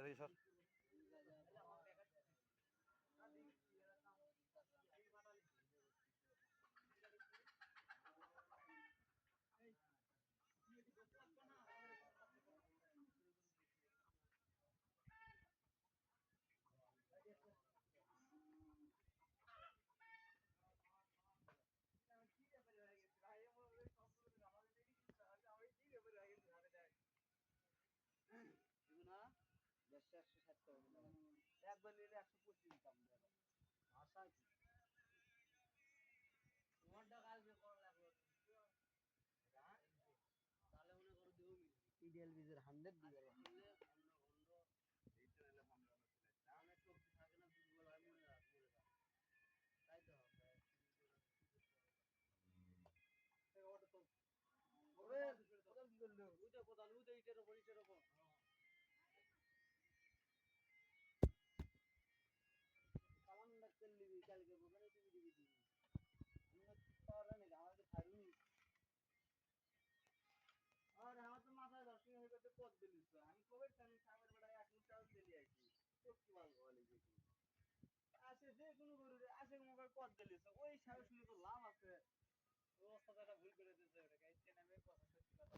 এদিকে সর দেড়শো একশো ষাট টাকা। একবার নিলে একশো পঁচিশ দাম দেবে। ভাষা কি? তোমারটা কালকে করা লাগল তাহলে মনে করো দেবো ইডিয়াল বীজের হান্ড্রেড দিবে। অনেক শক্তি থাকে না দুর্বল হয় মনে রাখ মনে রাখ তাই তো হবে কোদাল কি করল? উঠে কোদাল উঠে ইটের ওপর ইটের ওপর। আর আমার তো মাথায় দর্শন হয়ে গেছে পথ দিলিস তো। আমি কবে জানি সামনের বেলায় এক মুঠ চাল দিলি আইছি সত্যি ভালো বলে দেখি আসে যে কোনো গরু আসে মোবাইল পথ দিলিস ওই সাহস শুনে তো লাভ আছে ও কথাটা ভুল করে দিয়েছে ওটা গাইতে কথা সত্যি কথা